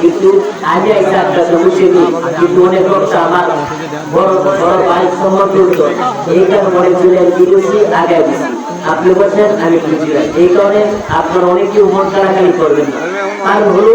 কিন্তু আগে একটা একটা জমি কিন্তু অনেক রক্ত আমার বড় বড় ভাই সমর্থিত এই কারণে অনেক দিছি। আপনি বলছেন, আমি বুঝি এই কারণে আপনার অনেকেই মন কারাকারি করবেন কারণ হলো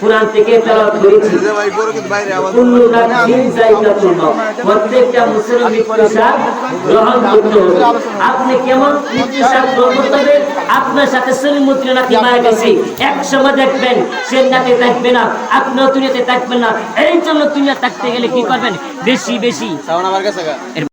কোরআন থেকে তেলাওয়াত করেছি। কুল্লু নাফসিন যায়কাতুল মাউত প্রত্যেকটা মুসলিম মৃত্যুসার গ্রহণ করতে হবে। আপনি কেমন মৃত্যুসার গ্রহণ করতে হবে? আপনার সাথে সলিমুদ্র নাতি মারা গেছে। এক সময় দেখবেন সে নাতি থাকবে না আপনিও দুনিয়াতে থাকবেন না। এই জন্য দুনিয়া থাকতে গেলে কি করবেন? বেশি বেশি। সাউন্ড আমার কাছে